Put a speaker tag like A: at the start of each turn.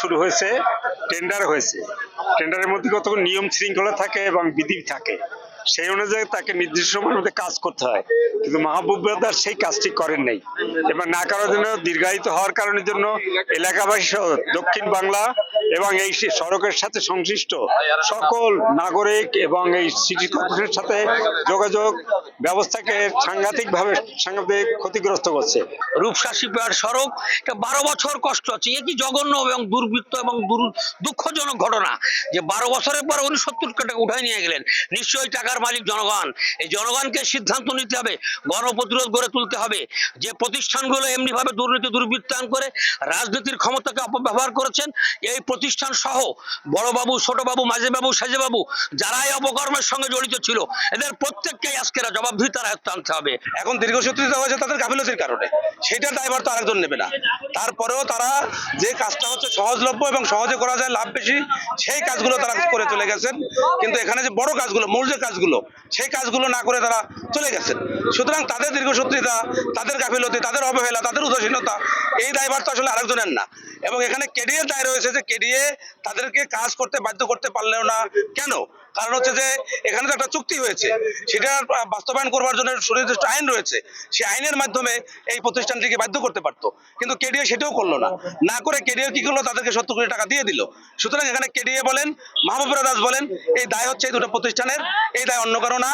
A: শুরু হয়েছে টেন্ডার হয়েছে। টেন্ডারের মধ্যে কত নিয়ম শৃঙ্খলা থাকে এবং বিধি থাকে, সেই অনুযায়ী তাকে নির্দিষ্ট সময়ের মধ্যে কাজ করতে হয়। কিন্তু মাহবুব ব্রাদার সেই কাজটি করেন নাই। এবার না করার জন্য, দীর্ঘায়িত হওয়ার কারণের জন্য এলাকাবাসী দক্ষিণ বাংলা এবং এই সড়কের সাথে সংশ্লিষ্ট সকল নাগরিক এবং এই সিটি কর্পোরেশনের সাথে যোগাযোগ ব্যবস্থাকে সাংঘাতিকভাবে সাংঘাতিক ক্ষতিগ্রস্ত করছে।
B: রূপসা শিপয়ার্ড সড়ক, এটা বারো বছর কষ্ট আছে। এ কি জঘন্য এবং দুর্বৃত্ত এবং দুঃখজনক ঘটনা যে বারো বছরের পর উনি সত্তর টাকা উঠাই নিয়ে গেলেন। নিশ্চয়ই টাকার মালিক জনগণ। এই জনগণকে সিদ্ধান্ত নিতে হবে, গণপ্রতিরোধ গড়ে তুলতে হবে। যে প্রতিষ্ঠানগুলো এমনি ভাবে দুর্নীতি, দুর্বৃত্তায়ন করে রাজনীতির ক্ষমতাকে অপব্যবহার করেছেন, এই প্রতিষ্ঠান সহ বড়বাবু, ছোটবাবু, মাঝেবাবু, সাজেবাবু যারা এই অপকর্মের সঙ্গে জড়িত ছিল, এদের প্রত্যেককেই আজকের জবাবদিহিতার আয়ত্ত আনতে হবে।
C: এখন দীর্ঘসূত্রিতা হয়েছে তাদের গাফিলতির কারণে। সেটার দায়ভার তো আরেকজন নেবে না। তারপরেও তারা যে কাজটা হচ্ছে সহজলভ্য এবং সহজে করা যায়, লাভ বেশি, সেই কাজগুলো তারা করে চলে গেছেন। কিন্তু এখানে যে বড় কাজগুলো, মূল যে কাজগুলো, সেই কাজগুলো না করে তারা চলে গেছেন। সুতরাং তাদের দীর্ঘসূত্রিতা তাদের গাফিলতি, তাদের অবহেলা, তাদের উদাসীনতা, এই দায়ভার তো আসলে আরেকজনের না। এবং এখানে কেডিএ দায় রয়েছে যে কেডিএ তাদেরকে কাজ করতে বাধ্য করতে পারলেও না। কেন? কারণ হচ্ছে যে এখানে তো একটা চুক্তি হয়েছে। সেটা বাস্তবায়ন করবার জন্য সুনির্দিষ্ট আইন রয়েছে। সেই আইনের মাধ্যমে এই প্রতিষ্ঠানটিকে বাধ্য করতে পারতো। কিন্তু কেডিএ সেটাও করল না। না করে কেডিএ কি করল? তাদেরকে সত্তর কোটি টাকা দিয়ে দিল। সুতরাং এখানে কেডিএ বলেন, মাহবুবরা দাস বলেন, এই দায় হচ্ছে এই দুটো প্রতিষ্ঠানের, এই দায় অন্য কারও না।